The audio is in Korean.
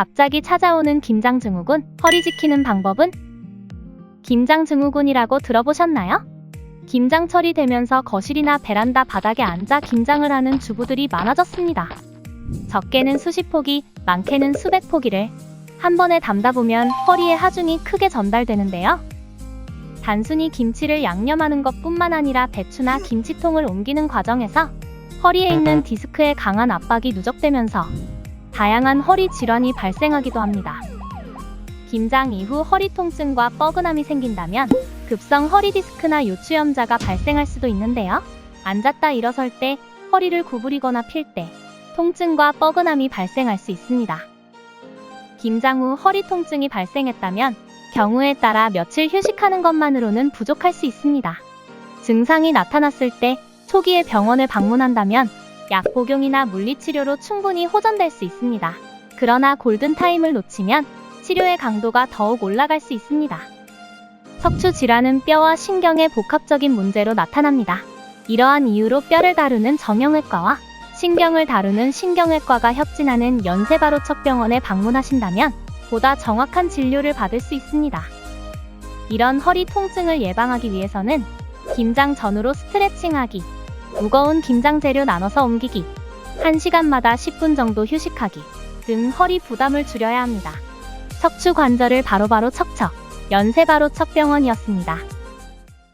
갑자기 찾아오는 김장증후군, 허리 지키는 방법은? 김장증후군이라고 들어보셨나요? 김장철이 되면서 거실이나 베란다 바닥에 앉아 김장을 하는 주부들이 많아졌습니다. 적게는 수십 포기, 많게는 수백 포기를 한 번에 담다 보면 허리에 하중이 크게 전달되는데요. 단순히 김치를 양념하는 것 뿐만 아니라 배추나 김치통을 옮기는 과정에서 허리에 있는 디스크에 강한 압박이 누적되면서 다양한 허리 질환이 발생하기도 합니다. 김장 이후 허리 통증과 뻐근함이 생긴다면 급성 허리 디스크나 요추염자가 발생할 수도 있는데요. 앉았다 일어설 때, 허리를 구부리거나 필 때, 통증과 뻐근함이 발생할 수 있습니다. 김장 후 허리 통증이 발생했다면 경우에 따라 며칠 휴식하는 것만으로는 부족할 수 있습니다. 증상이 나타났을 때 초기에 병원을 방문한다면 약 복용이나 물리치료로 충분히 호전될 수 있습니다. 그러나 골든타임을 놓치면 치료의 강도가 더욱 올라갈 수 있습니다. 척추 질환은 뼈와 신경의 복합적인 문제로 나타납니다. 이러한 이유로 뼈를 다루는 정형외과와 신경을 다루는 신경외과가 협진하는 연세바로척병원에 방문하신다면 보다 정확한 진료를 받을 수 있습니다. 이런 허리 통증을 예방하기 위해서는 김장 전후로 스트레칭하기, 무거운 김장 재료 나눠서 옮기기, 1시간마다 10분 정도 휴식하기 등 허리 부담을 줄여야 합니다. 척추 관절을 바로바로 척척, 연세바로 척병원이었습니다.